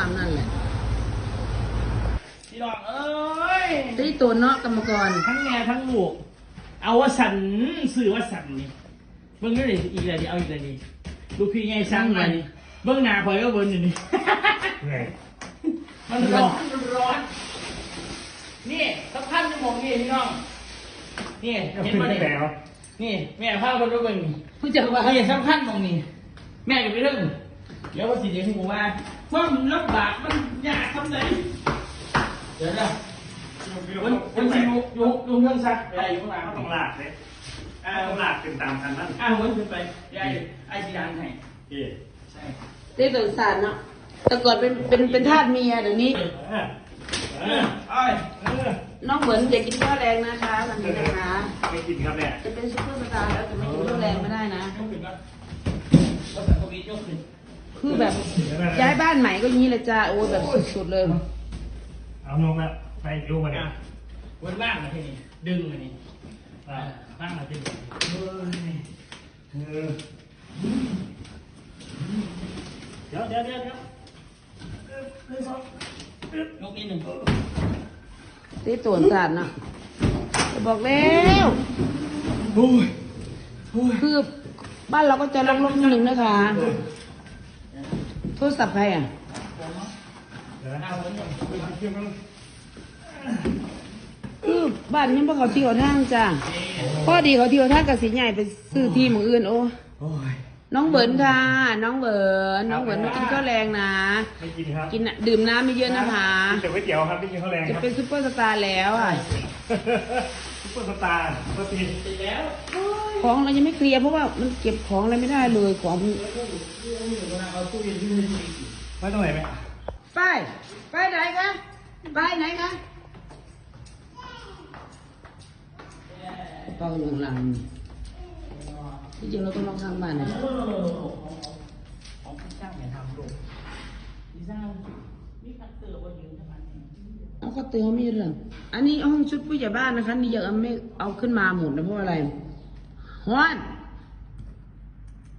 ามนั่นแหละพี่น้องเอ้ยตีตัวเนาะกรรมกรทั้งแม่ทั้งลูกเอาว่าสันสื่อว่าสันนี่เบิ้งนี่ดิอีกอะไรดิเอาอีกอะไรดิลูกพี่ไงสร้างมานี่เบิ้งหน้าคอยก็เบิ้งอยู่นี่ไงมันร้อนมันร้อนนี่สำคัญที่มองนี่พี่น้องนี่เห็นขึ้นไหมตั้งแต่เนี่ยเหรอนี่แม่พาคนไปเบิ้งนี่ผู้จักว่านี่สำคัญตรงนี้แม่กับไปเรื่อง เดี๋ยวว่าสิเดี๋ยวที่ผมว่าความลำบากมันยากทำไงเดี๋ยวนะมันมันสิอยู่อยู่อยู่เรื่องซักอะไรอยู่ข้างหลังต้องลากเลยต้องลากเป็นตามทันนั่นอ้าวมันขึ้นไปยายไอ้สีดังให้พี่ใช่ตีตัวสารเนาะแต่ก่อนเป็นเป็นเป็นทาสเมียเดี๋ยวนี้เออเอเอออไอ้ยเออน้องเหมือนอย่ากินข้าวแรงนะคะวันนี้นะคะไม่กินครับแม่จะเป็นซุปเปอร์สตาร์แล้วจะไม่กินข้าวแรงไม่ได้นะยกขึ้นก่อนภาษาทวีตยกขึ้น คือแบบย้ายบ้านใหม่ก็อย่างนี้เลยจ้าโอ้ยแบบสุดๆเลย เอานมแล้วไปดูมาเนี่ยอะวันล่างมาที่นี่ดึงมานี่อ่าล่างมาที่นี่เออเดี๋ยวเดี๋ยวเดี๋ยวเดี๋ยวเออหนึ่งสองเออยกนิดหนึ่งตีตัวสารเนาะบอกแล้วโอ้ยโอ้ยคือบ้านเราก็จะลงๆนิดนึงนะคะโทรศัพท์ใครอะเดี๋ยวนะเอาเหมือนกันเกี่ยวกันคือบ้านนี้พวกเขาที่เขาทางจ้าพอดีเขาที่เขาทางกับสีใหญ่ไปซื้อที่หมืออื่นโอ้โอ้ยน้องเบิร์นค่ะ น้องเบิร์นน้องเบิร์นมากินข้าวแรงนะไม่กินครับกินน่ะดื่มน้ำไม่เยอะนะคะกินแต่ก๋วยเตี๋ยวครับไม่กินข้าวแรงจะครับเป็นซุปเปอร์สตาร์แล้วอะ ซุปเปอร์สตาร์ก็ตีเสร็จแล้วของเรายังไม่เคลียร์เพราะว่ามันเก็บของอะไรไม่ได้เลยของเอาตู้เย็นที่มือถือไว้ตรงไหนไหมไป ไปไหนคะไปไหนคะเป้าอยู่ข้างหลังที่จริงเราต้องลองทางบ้านนะของพี่จ้างอย่าทำลูกพี่จ้างมีคัตเตอร์ว่ายืนทำไมเอาเขาเตือนไม่ยืนหรอก อันนี้ห้องชุดผู้ใหญ่บ้านนะคะนี่ยังเอาไม่เอาขึ้นมาหมดนะเพราะอะไรฮอน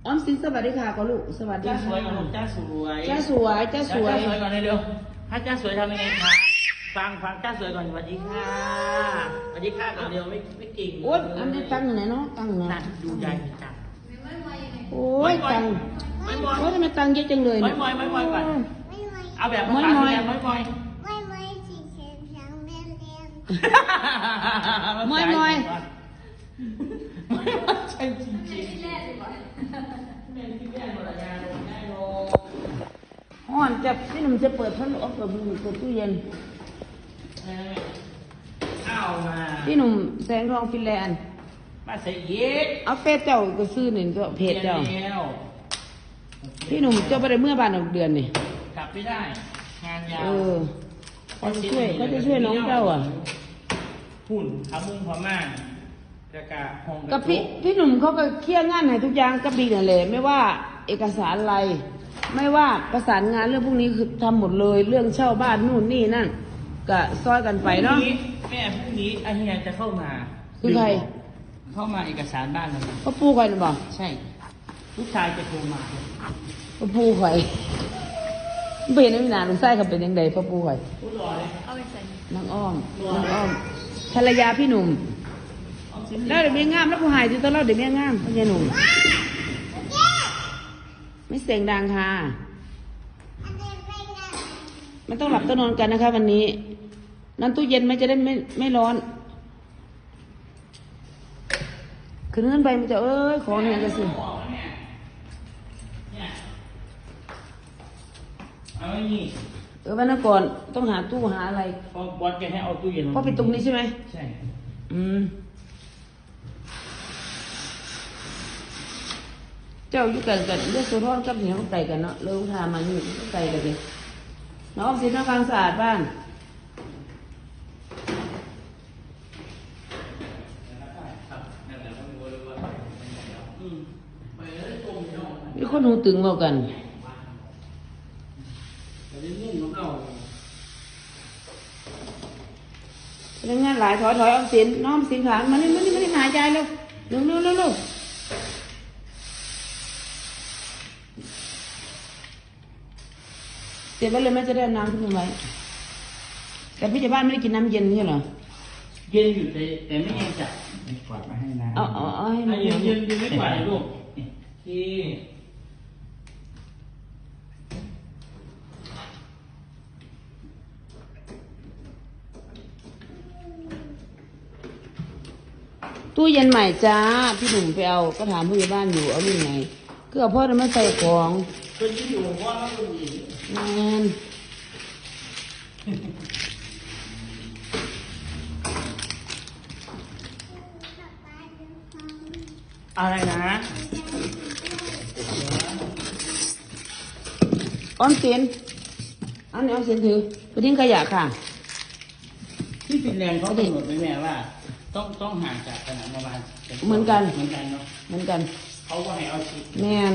ออมสินสวัสดีค่ะก็ลูกสวัสดีจ้าสค่ะวยก่อนลูกจ้าสวยจ้าสวยจ้าสวยจ้าสวยก่อนเร็วๆถ้าจ้าสวยทำยังไงคะฟังฟังจ้าสวยก่อนสวัสดีค่ะสวัสดีค่ะก่อนเดียวไม่ไม่เก่งโอ๊ยอันนี้ตังค์อยู่ไหนเนาะตังค์อยู่ไหนนั่นดูยายจังโอ้ยตังค์ไม่มอยโอ้ยทำไมตังค์เยอะจังเลยไม่เนี่ยมอยไม่มอยก่อนไม่ไหวเอาแบบภาษาที่ไม่มอยไม่ไหว มอยมอยไม่ใช่จริงๆแม่ที่แม่หมดยาลงได้ลงฮอนจะพี่หนุ่มจะเปิดพัดลมเปิดเปิดตู้เย็น เอามาพี่หนุ่มแสงทองฟินแลนด์ มาใส่เย็ดเอาเฟซเจ้าก็ซื้อหนึ่งก็เพจเจ้า แล้วพี่หนุ่มเจ้าไปได้เมื่อบ้านออกเดือนนี่ กลับไม่ได้ งานยาว เออเขาจะช่วยเขาจะช่วยน้องเจ้าอะ หุ่นขามุงพม่าแล้วก็ห้องระจกับพี่พี่หนุ่มเขาก็เคลียร์งานให้ทุกอย่างกับดีนั่นแหละไม่ว่าเอกสารอะไร ไม่ว่าประสานงานเรื่องพวกนี้คือทำหมดเลยเรื่องเช่าบ้านนู่นนี่นั่นก็ซอยกันไปเนาะ พรุ่งแม่พรุ่งนี้อาเฮียจะเข้ามาคือใคร เข้ามาเอกสารบ้านเราเขาปูใครนะบอกใช่ ลูกชายจะโทรมาเขาปูใครไม่เห็นไม่นานลุงไส้เขาเป็นยังไงพ่อปูใคร พูดรอเลยนางอ้อมนางอ้อม ภรรยาพี่หนุ่มเอาชิ้นแล้วเดี๋ยวเมียงามแล้วผู้หายที่ตอนเราเดี๋ยวเมียงามพ่อใหญ่หนุ่ม ไม่เสียงดังค่ะไมันต้องหลับต้องนอนกันนะคะ วันนี้ นั่นตู้เย็นไม่จะได้ไม่ไม่ร้อนขึ้นเงินไปมันจะเอ้ยของเนี่ยก็สิเอาไว้นี่ เออวันนั้นก่อนต้องหาตู้หาอะไรเพอบอสแกให้เอาตู้เย็นเพราะเป็นตรงนี้ใช่ไหมใช่อืม เจ้าอยู่กันกันเรื่องโซทอนกับเหนียวไก่กันเนาะเลิกทามานี่ก็ไก่กันเลยน้องสินน้ำความสะอาดบ้านอืมไปเลยต้มเนาะมีคนหูตึงเมากัน เดี๋ยวนี้นุ่มของเรา พนักงานหลายถอยถอยออมสินน้องออมสินขามานี่มานี่มานี่มาหายายเร็วเร็วเร็วเร็วเร็วสียบไว้เลยแม่จะได้เอาน้ำขึ้นมาไว้แต่พี่เจ้าบ้านไม่ได้กินน้ำเย็นใช่เหรอเย็นอยู่แต่แต่ไม่เย็นจัดกวาดมาให้นะเอาเอาเอาให้อะมันเย็นเย็นเย็นไม่กว่าเลยลูกที่ ตู้เย็นใหม่จ้า พี่หนุ่มไปเอา ก็ถามผู้ใหญ่บ้านอยู่เอารุ่นไหนก็เอาพ่อจะมาใส่ของตัวที่อยู่ว่ามันก็มีงานอะไรนะอ้อมเสียนอันนี้เอาเสียนถือไปทิ้งขยะค่ะ ที่ฟินแลนด์เขากำหนดไว้แม่ว่า ต้องต้องห่างจากผนังประมาณเหมือนกัน เหมือนกันเนาะเหมือนกันเขาก็ให้เอาชิดแมน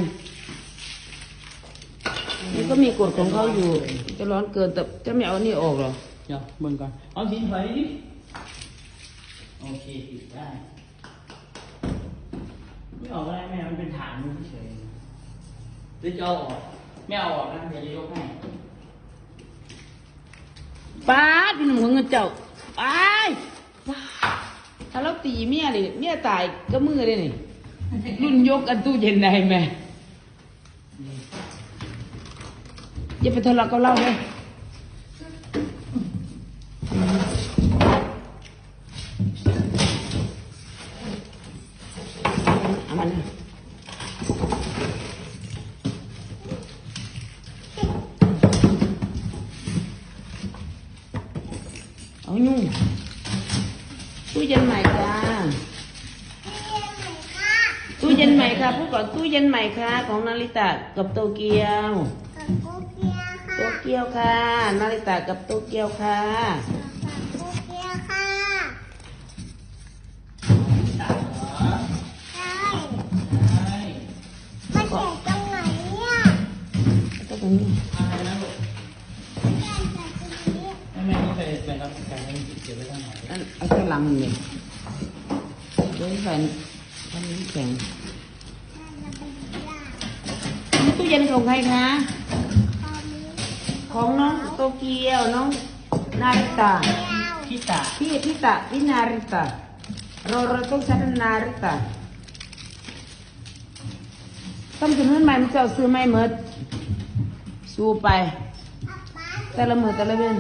นี่ก็มีกฎของเขาอยู่ จะร้อนเกินแต่จะไม่เอาอันนี่ออกหรอเดี๋ยวเบิ่งก่อนเอาชิ้นไฟดิโอเคติดได้ไม่ออกก็ได้แม่มันเป็นฐานมันเฉยหรือจะเอาออกไม่เอาออกนะเดี๋ยวจะยกให้ป้าดพี่หนุ่มของเงินเจ้าไปป้าด ถ้าเราตีเมียนี่เมียตายก็มือเลยนี่รุ่นยกอันตู้เย็นได้ไหมอย่าไปทะเลาะกับเราเลยเอามันนะเอายุ่งตู้ เย็นใหม่จ้าตู้เย็นใหม่ค่ะพูดก่อนตู้เย็นใหม่ค่ะ ของนาริตะกับโตเกียวกับโกเกียโตค่ะเกียวค่ะ นาริตะกับโตเกียวค่ะกับโกเกียค่ะตัดเหรอใช่ใช่มันเจ็บตรงไหน การให้เก็บไว้ข้างไหนอันเอาแค่หลังมันเลยเดี๋ยวใส่ทำน้ำแข็งน่าจะเป็นยากนี่ตู้เย็นของใครคะตอนนี้ของน้องโตเกียวน้องนาริตะเดียวพี่ตาพี่พี่ตะพี่นาริตะเราเราต้องใช้เป็นนาริตะต้องถึงเงินใหม่มันจะเอาซื้อไม่เมดสู้ไป แต่ละมือแต่ละเว้น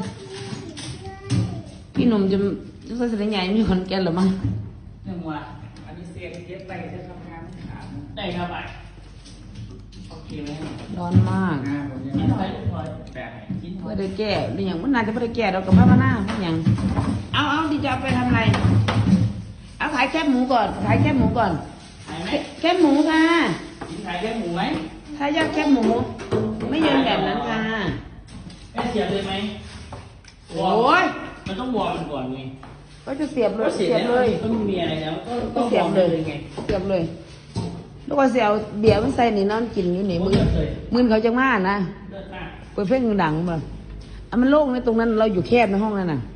พี่หนุ่มจะจะใส่เสื้อใหญ่มีคนแก่นหรือมั้งหนึ่งว่าอันนี้เสียเย็บไปจะทำงานขาได้ครับไปโอเคไหมร้อนมากอ่าผมยังชิ้ไม่นได้ไฟลูกพลอยแปะให้ชิ้นไฟไม่ได้แก้หรืออย่างมันน่าจะไม่ได้แก้เรากับพระมาหน้าเพราะอย่างเอาเอาดีจะเอาไปทำอะไร เอาขายแคบหมูก่อน ขายแคบหมูก่อนหายไหมแคบหมูค่ะชิ้นไฟแค่หมูไหมถ้ายากแคบหมู ไม่เยินแบบนั้นค่ะแม่เสียบเลยไหมโอ้ย มันต้องวอร์มก่อนไงก็จะเสียบเลยก็เสีเสียยบบเลเลยยก็มีอะไรแล้วก็ก็ต้องเสีวยอบร์มเลยเลยไง เสียบเลยแล้วก็เสียบเบียร์มันใส่นี่นอนกินอยู่นี่มือมือเขาจะมานะเลิศมากเปิดเพลงดังมาอะมันโล่งในตรงนั้นเราอยู่แคบในห้องนั่นน่ะอ